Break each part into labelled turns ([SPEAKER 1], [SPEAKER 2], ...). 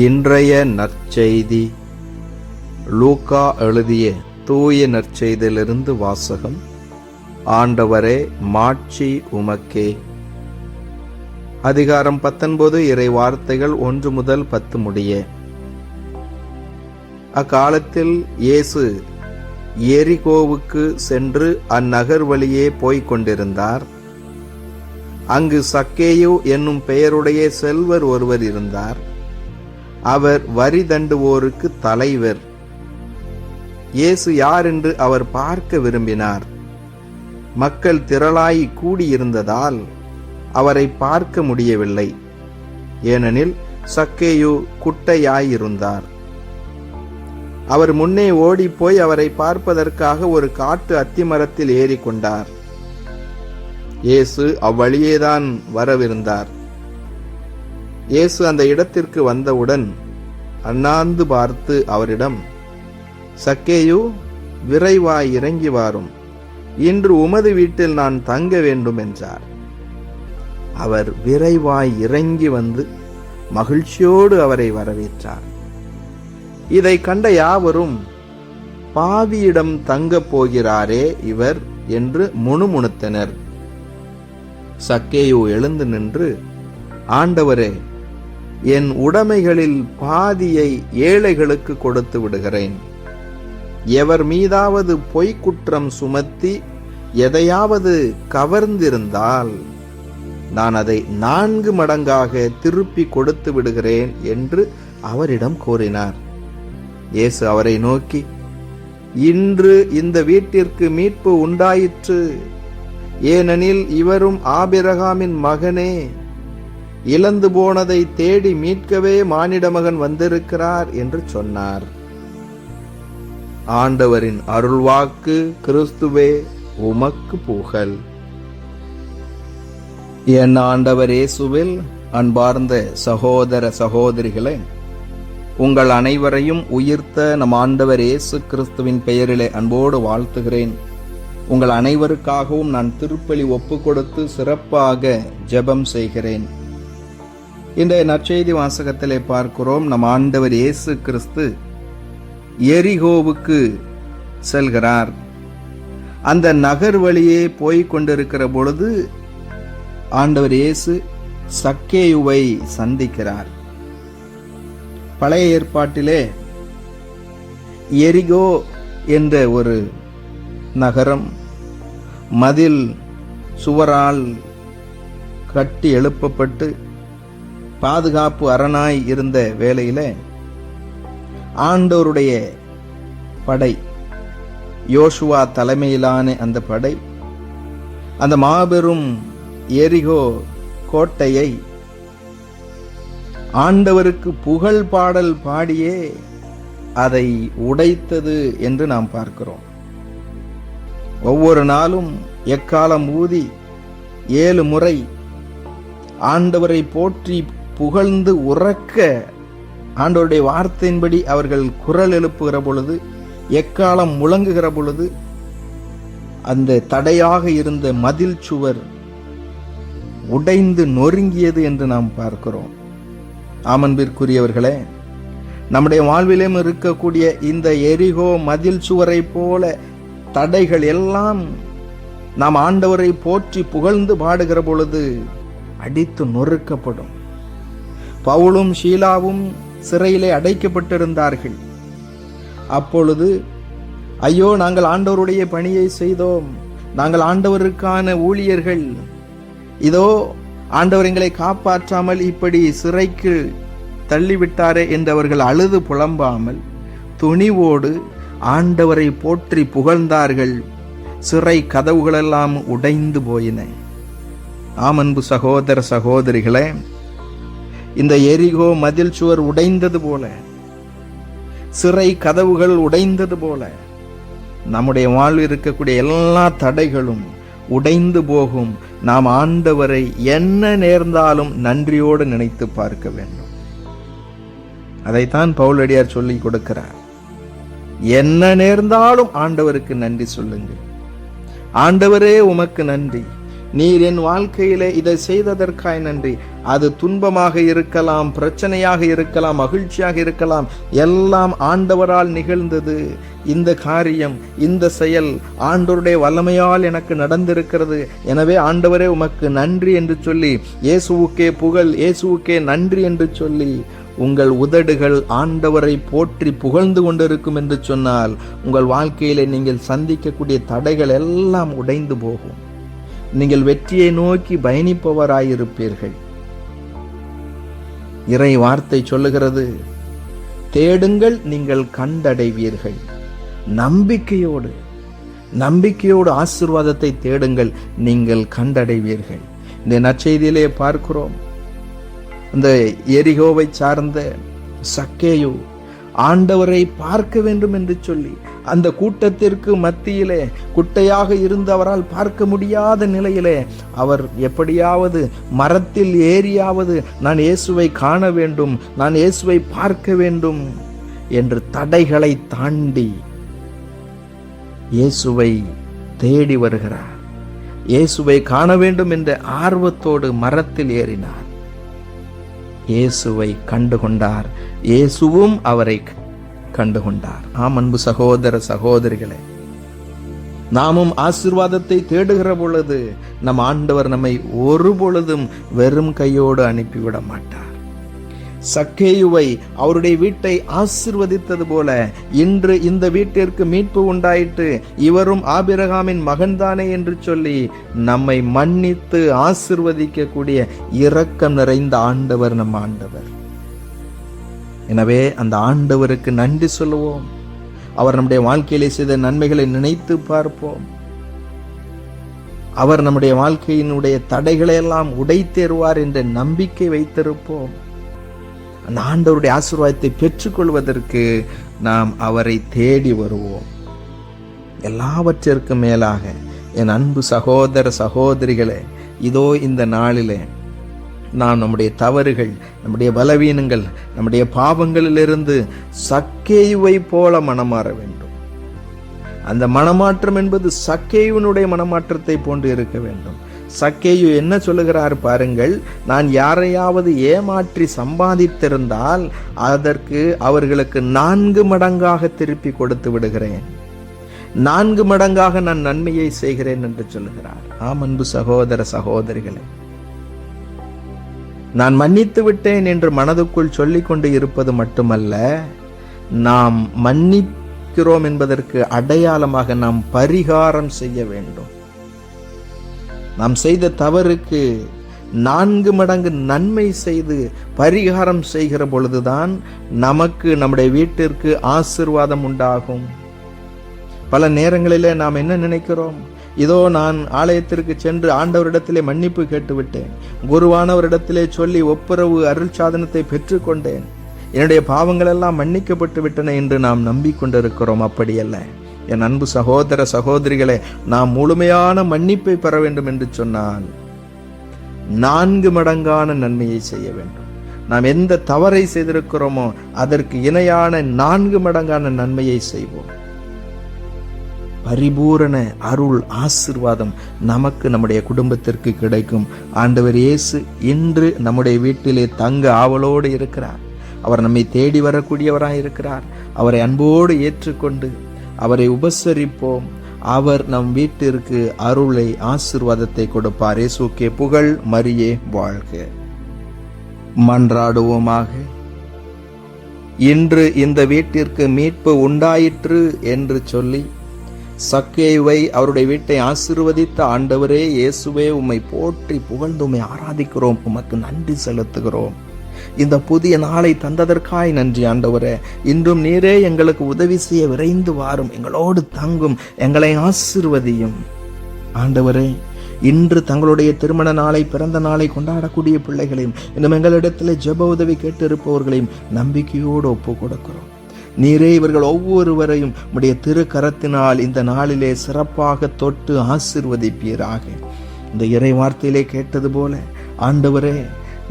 [SPEAKER 1] இன்றைய நற்செய்தி. லூக்கா எழுதிய தூய நற்செய்தியிலிருந்து வாசகம். ஆண்டவரே மாட்சி உமக்கே. அதிகாரம் பத்தொன்பது இறை வார்த்தைகள் ஒன்று முதல் பத்து முடிய. அக்காலத்தில் இயேசு எரிகோவுக்கு சென்று அந்நகர் வழியே போய்க் கொண்டிருந்தார். அங்கு சக்கேயு என்னும் பெயருடைய செல்வர் ஒருவர் இருந்தார். அவர் வரி தண்டுவோருக்கு தலைவர். இயேசு யார் என்று அவர் பார்க்க விரும்பினார். மக்கள் திரளாய் கூடியிருந்ததால் அவரை பார்க்க முடியவில்லை. ஏனெனில் சக்கேயு குட்டையாயிருந்தார். அவர் முன்னே ஓடிப்போய் அவரை பார்ப்பதற்காக ஒரு காட்டு அத்திமரத்தில் ஏறிக்கொண்டார். இயேசு அவ்வழியேதான் வரவிருந்தார். இயேசு அந்த இடத்திற்கு வந்தவுடன் அண்ணாந்து பார்த்து அவரிடம் சக்கேயு விரைவாய் இறங்கி வாரும். இன்று உமது வீட்டில் நான் தங்க வேண்டும் என்றார். அவர் விரைவாய் இறங்கி வந்து மகிழ்ச்சியோடு அவரை வரவேற்றார். இதை கண்ட யாவரும் பாவியிடம் தங்கப் போகிறாரே இவர் என்று முணுமுணுத்தனர். சக்கேயு எழுந்து நின்று ஆண்டவரே என் உடைமைகளில் பாதியை ஏழைகளுக்கு கொடுத்து விடுகிறேன். எவர் மீதாவது பொய்க்குற்றம் சுமத்தி எதையாவது கவர்ந்திருந்தால் நான் அதை நான்கு மடங்காக திருப்பி கொடுத்து விடுகிறேன் என்று அவரிடம் கூறினார். இயேசு அவரை நோக்கி இன்று இந்த வீட்டிற்கு மீட்பு உண்டாயிற்று. ஏனெனில் இவரும் ஆபிரகாமின் மகனே இழந்து போனதை தேடி மீட்கவே மானிடமகன் வந்திருக்கிறார் என்று சொன்னார். ஆண்டவரின் அருள்வாக்கு கிறிஸ்துவே உமக்கு புகழ். என் ஆண்டவர் இயேசுவில் அன்பார்ந்த சகோதர சகோதரிகளே உங்கள் அனைவரையும் உயிர்த்த நம் ஆண்டவர் இயேசு கிறிஸ்துவின் பெயரிலே அன்போடு வாழ்த்துகிறேன். உங்கள் அனைவருக்காகவும் நான் திருப்பலி ஒப்பு கொடுத்து சிறப்பாக ஜெபம் செய்கிறேன். இன்றைய நற்செய்தி வாசகத்திலே பார்க்கிறோம். நம் ஆண்டவர் இயேசு கிறிஸ்து எரிகோவுக்கு செல்கிறார். அந்த நகர் வழியே போய்க் கொண்டிருக்கிற பொழுது ஆண்டவர் இயேசு சக்கேயுவை சந்திக்கிறார். பழைய ஏற்பாட்டிலே எரிகோ என்ற ஒரு நகரம் மதில் சுவரால் கட்டி எழுப்பப்பட்டு பாதுகாப்பு அரணாய் இருந்த வேளையில் ஆண்டோருடைய படை யோசுவா தலைமையிலான அந்த படை அந்த மாபெரும் எரிகோ கோட்டையை ஆண்டவருக்கு புகழ் பாடல் பாடியே அதை உடைத்தது என்று நாம் பார்க்கிறோம். ஒவ்வொரு நாளும் எக்காலம் ஊதி ஏழு முறை ஆண்டவரை போற்றி புகழ்ந்து உறக்க ஆண்டவருடைய வார்த்தையின்படி அவர்கள் குரல் எழுப்புகிற பொழுது எக்காலம் முழங்குகிற பொழுது அந்த தடையாக இருந்த மதில் சுவர் உடைந்து நொறுங்கியது என்று நாம் பார்க்கிறோம். ஆமன்பிற்குரியவர்களே நம்முடைய வாழ்விலும் இருக்கக்கூடிய இந்த எரிகோ மதில் சுவரை போல தடைகள் எல்லாம் நாம் ஆண்டவரை போற்றி புகழ்ந்து பாடுகிற பொழுது அடித்து நொறுக்கப்படும். பவுலும் ஷீலாவும் சிறையிலே அடைக்கப்பட்டிருந்தார்கள். அப்பொழுது ஐயோ நாங்கள் ஆண்டவருடைய பணியை செய்தோம். நாங்கள் ஆண்டவருக்கான ஊழியர்கள். இதோ ஆண்டவர் எங்களை காப்பாற்றாமல் இப்படி சிறைக்கு தள்ளிவிட்டாரே என்று அவர்கள் அழுது புலம்பாமல் துணிவோடு ஆண்டவரை போற்றி புகழ்ந்தார்கள். சிறை கதவுகளெல்லாம் உடைந்து போயின. ஆமன்பு சகோதர சகோதரிகளே இந்த எரிகோ மதில் சுவர் உடைந்தது போல. சிறை கதவுகள் உடைந்தது போல. நம்முடைய வாழ்வில் இருக்கக்கூடிய எல்லா தடைகளும் உடைந்து போகும். நாம் ஆண்டவரை என்ன நேர்ந்தாலும் நன்றியோடு நினைத்து பார்க்க வேண்டும். அதைத்தான் பவுலடியார் சொல்லி கொடுக்கிறார். என்ன நேர்ந்தாலும் ஆண்டவருக்கு நன்றி சொல்லுங்கள். ஆண்டவரே உமக்கு நன்றி. நீர் என் வாழ்க்கையில இதை செய்ததற்காய் நன்றி. அது துன்பமாக இருக்கலாம் பிரச்சனையாக இருக்கலாம் மகிழ்ச்சியாக இருக்கலாம். எல்லாம் ஆண்டவரால் நிகழ்ந்தது. இந்த காரியம் இந்த செயல் ஆண்டவருடைய வல்லமையால் எனக்கு நடந்திருக்கிறது. எனவே ஆண்டவரே உமக்கு நன்றி என்று சொல்லி இயேசுவுக்கே புகழ் இயேசுவுக்கே நன்றி என்று சொல்லி உங்கள் உதடுகள் ஆண்டவரை போற்றி புகழ்ந்து கொண்டிருக்கும் என்று சொன்னால் உங்கள் வாழ்க்கையிலே நீங்கள் சந்திக்கக்கூடிய தடைகள் எல்லாம் உடைந்து போகும். நீங்கள் வெற்றியை நோக்கி பயணிப்பவராயிருப்பீர்கள். இறை வார்த்தை சொல்லுகிறது தேடுங்கள் நீங்கள் கண்டடைவீர்கள். நம்பிக்கையோடு நம்பிக்கையோடு ஆசீர்வாதத்தை தேடுங்கள் நீங்கள் கண்டடைவீர்கள். இந்த நற்செய்தியிலே பார்க்கிறோம் இந்த எரிகோவை சார்ந்த சக்கேயு ஆண்டவரை பார்க்க வேண்டும் என்று சொல்லி அந்த கூட்டத்திற்கு மத்தியிலே குட்டையாக இருந்தவரால் பார்க்க முடியாத நிலையிலே அவர் எப்படியாவது மரத்தில் ஏறியாவது நான் இயேசுவை காண வேண்டும் நான் இயேசுவை பார்க்க வேண்டும் என்று தடைகளை தாண்டி இயேசுவை தேடி வருகிறார். இயேசுவை காண வேண்டும் என்ற ஆர்வத்தோடு மரத்தில் ஏறினார். இயேசுவை கண்டுகொண்டார் இயேசுவும் அவரை கண்டுகொண்டார். ஆம் அன்பு சகோதர சகோதரிகளே நாமும் ஆசிர்வாதத்தை தேடுகிற பொழுது நம் ஆண்டவர் நம்மை ஒரு பொழுதும் வெறும் கையோடு அனுப்பிவிட மாட்டார். சக்கேயுவை அவருடைய வீட்டை ஆசிர்வதித்தது போல இன்று இந்த வீட்டிற்கு மீட்பு உண்டாயிற்று. இவரும் ஆபிரகாமின் மகன்தானே என்று சொல்லி நம்மை மன்னித்து ஆசிர்வதிக்கக்கூடிய இரக்கம் நிறைந்த ஆண்டவர் நம் ஆண்டவர். எனவே அந்த ஆண்டவருக்கு நன்றி சொல்லுவோம். அவர் நம்முடைய வாழ்க்கையிலே செய்த நன்மைகளை நினைத்து பார்ப்போம். அவர் நம்முடைய வாழ்க்கையினுடைய தடைகளை எல்லாம் உடைத்தேறுவார் என்ற நம்பிக்கை வைத்திருப்போம். அந்த ஆண்டவருடைய ஆசீர்வாதத்தை பெற்றுக்கொள்வதற்கு நாம் அவரை தேடி வருவோம். எல்லாவற்றிற்கும் மேலாக என் அன்பு சகோதர சகோதரிகளே இதோ இந்த நாளிலே நாம் நம்முடைய தவறுகள் நம்முடைய பலவீனங்கள் நம்முடைய பாவங்களிலிருந்து சக்கேயுவை போல மனமாற வேண்டும். அந்த மனமாற்றம் என்பது சக்கேயுனுடைய மனமாற்றத்தை போன்று இருக்க வேண்டும். சக்கேயு என்ன சொல்லுகிறார் பாருங்கள் நான் யாரையாவது ஏமாற்றி சம்பாதித்திருந்தால் அதற்கு அவர்களுக்கு நான்கு மடங்காக திருப்பி கொடுத்து விடுகிறேன். நான்கு மடங்காக நான் நன்மையை செய்கிறேன் என்று சொல்லுகிறார். ஆம் அன்பு சகோதர சகோதரிகளே நான் மன்னித்து விட்டேன் என்று மனதுக்குள் சொல்லிக் கொண்டு இருப்பது மட்டுமல்ல நாம் மன்னிக்கிறோம் என்பதற்கு அடையாளமாக நாம் பரிகாரம் செய்ய வேண்டும். நாம் செய்த தவறுக்கு நான்கு மடங்கு நன்மை செய்து பரிகாரம் செய்கிற பொழுதுதான் நமக்கு நம்முடைய வீட்டிற்கு ஆசிர்வாதம் உண்டாகும். பல நேரங்களிலே நாம் என்ன நினைக்கிறோம்? இதோ நான் ஆலயத்திற்கு சென்று ஆண்டவரிடத்திலே மன்னிப்பு கேட்டுவிட்டேன். குருவானவரிடத்திலே சொல்லி ஒப்புரவு அருள் சாதனத்தை பெற்றுக்கொண்டேன். என்னுடைய பாவங்களெல்லாம் மன்னிக்கப்பட்டு விட்டன என்று நாம் நம்பிக்கொண்டிருக்கிறோம். அப்படியல்ல. என் அன்பு சகோதர சகோதரிகளை நாம் முழுமையான மன்னிப்பை பெற வேண்டும் என்று சொன்னால் நான்கு மடங்கான நன்மையை செய்ய வேண்டும். நாம் எந்த தவறை செய்திருக்கிறோமோ அதற்கு இணையான நான்கு மடங்கான நன்மையை செய்வோம். பரிபூரண அருள் ஆசிர்வாதம் நமக்கு நம்முடைய குடும்பத்திற்கு கிடைக்கும். ஆண்டவர் இயேசு இன்று நம்முடைய வீட்டிலே தங்க ஆவலோடு இருக்கிறார். அவர் நம்மை தேடி வரக்கூடியவராக இருக்கிறார். அவரை அன்போடு ஏற்றுக்கொண்டு அவரை உபசரிப்போம். அவர் நம் வீட்டிற்கு அருளை ஆசிர்வாதத்தை கொடுப்பார். இயேசுக்கே புகழ் மரியே வாழ்க. மன்றாடுவோமாக. இன்று இந்த வீட்டிற்கு மீட்பு உண்டாயிற்று என்று சொல்லி சக்கேவை அவருடைய வீட்டை ஆசிர்வதித்த ஆண்டவரே இயேசுவே உம்மை போற்றி புகழ்ந்து உம்மை ஆராதிக்கிறோம். உமக்கு நன்றி செலுத்துகிறோம். இந்த புதிய நாளை தந்ததற்காய் நன்றி ஆண்டவரே. இன்றும் நீரே எங்களுக்கு உதவி செய்ய விரைந்து வாரும். எங்களோடு தங்கும் எங்களை ஆசிர்வதியும். ஆண்டவரே இன்று தங்களுடைய திருமண நாளை பிறந்த நாளை கொண்டாடக்கூடிய பிள்ளைகளையும் இன்னும் எங்களிடத்தில் ஜெப உதவி கேட்டு இருப்பவர்களையும் நம்பிக்கையோடு ஒப்பு கொடுக்கிறோம் நீரே இவர்கள் ஒவ்வொருவரையும் உடைய திரு கரத்தினால் இந்த நாளிலே சிறப்பாக தொட்டு ஆசிர்வதிப்பீராக. இந்த இறை வார்த்தையிலே கேட்டது போல ஆண்டவரே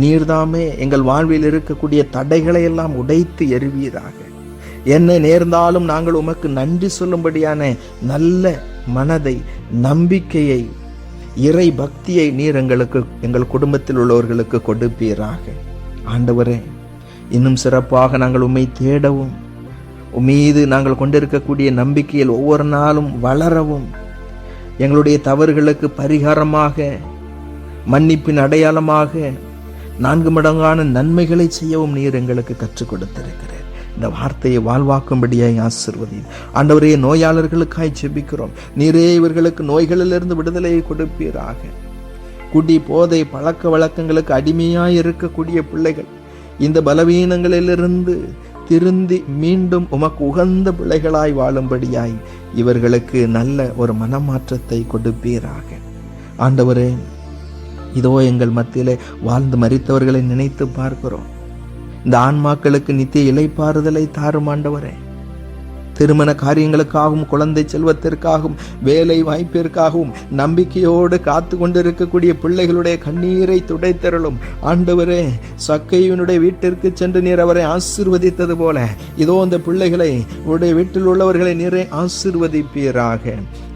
[SPEAKER 1] நீர்தாமே எங்கள் வாழ்வில் இருக்கக்கூடிய தடைகளை எல்லாம் உடைத்து எறிவீராக. என்ன நேர்ந்தாலும் நாங்கள் உமக்கு நன்றி சொல்லும்படியான நல்ல மனதை நம்பிக்கையை இறை பக்தியை நீர் எங்களுக்கு எங்கள் குடும்பத்தில் உள்ளவர்களுக்கு கொடுப்பீராக. ஆண்டவரே இன்னும் சிறப்பாக நாங்கள் உம்மை தேடவும் உம்மீது நாங்கள் கொண்டிருக்கக்கூடிய நம்பிக்கையில் ஒவ்வொரு நாளும் வளரவும் எங்களுடைய தவறுகளுக்கு பரிகாரமாக மன்னிப்பின் அடையாளமாக நான்கு மடங்கான நன்மைகளை செய்யவும் நீர் எங்களுக்கு கற்றுக் கொடுத்திருக்கிறேன் இந்த வார்த்தையை வாழ்வாக்கும்படியாய் ஆசிர்வதி ஆண்டவரே நோயாளர்களுக்காய் ஜெபிக்கிறோம். நீரே இவர்களுக்கு நோய்களிலிருந்து விடுதலையை கொடுப்பீராக. குடி போதை பழக்க வழக்கங்களுக்கு அடிமையாய் இருக்கக்கூடிய பிள்ளைகள் இந்த பலவீனங்களிலிருந்து திருந்தி மீண்டும் உமக்கு உகந்த பிள்ளைகளாய் வாழும்படியாய் இவர்களுக்கு நல்ல ஒரு மனமாற்றத்தை கொடுப்பீராக. ஆண்டவரே இதோ எங்கள் மத்தியிலே வாழ்ந்து மறித்தவர்களை நினைத்து பார்க்கிறோம். இந்த ஆன்மாக்களுக்கு நித்திய இலைப்பாறுதலை தாரும் ஆண்டவரே. திருமண காரியங்களுக்காகவும் குழந்தை செல்வத்திற்காகவும் வேலை வாய்ப்பிற்காகவும் நம்பிக்கையோடு காத்து கொண்டிருக்கக்கூடிய பிள்ளைகளுடைய கண்ணீரை துடைத்தருளும். ஆண்டவரே சக்கையினுடைய வீட்டிற்கு சென்று நீர் அவரை ஆசிர்வதித்தது போல இதோ அந்த பிள்ளைகளை உடைய வீட்டில் உள்ளவர்களை நீரை ஆசிர்வதிப்பீராக.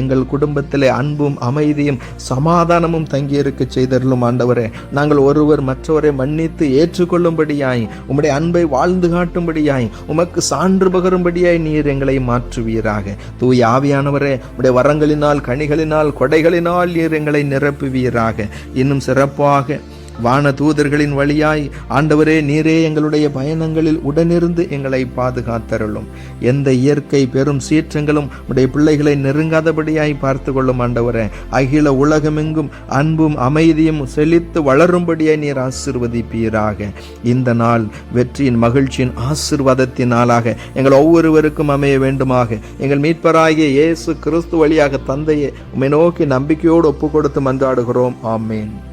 [SPEAKER 1] எங்கள் குடும்பத்திலே அன்பும் அமைதியும் சமாதானமும் தங்கியிருக்க செய்தருளும் ஆண்டவரே. நாங்கள் ஒருவர் மற்றவரை மன்னித்து ஏற்றுக்கொள்ளும்படியாய் உம்முடைய அன்பை வாழ்ந்து காட்டும்படியாய் உமக்கு சான்று பகரும்படியாய் நீர் எங்களை மாற்றுவீராக. தூய் ஆவியானவரே உடைய வரங்களினால் கனிகளினால் கொடைகளினால் நீர் எங்களை நிரப்புவீராக. இன்னும் சிறப்பாக வான தூதர்களின் வழியாய் ஆண்டவரே நீரே எங்களுடைய பயணங்களில் உடனிருந்து எங்களை பாதுகாத்தருளும். எந்த இயற்கை பெரும் சீற்றங்களும் உடைய பிள்ளைகளை நெருங்காதபடியாய் பார்த்து கொள்ளும் ஆண்டவரே. அகில உலகமெங்கும் அன்பும் அமைதியும் செழித்து வளரும்படியாய் நீர் ஆசிர்வதிப்பீராக. இந்த நாள் வெற்றியின் மகிழ்ச்சியின் ஆசிர்வாதத்தின் நாளாக எங்கள் ஒவ்வொருவருக்கும் அமைய வேண்டுமாக. எங்கள் மீட்பராகிய இயேசு கிறிஸ்து வழியாக தந்தையை உமை நோக்கி நம்பிக்கையோடு ஒப்பு கொடுத்து மன்றாடுகிறோம். ஆமேன்.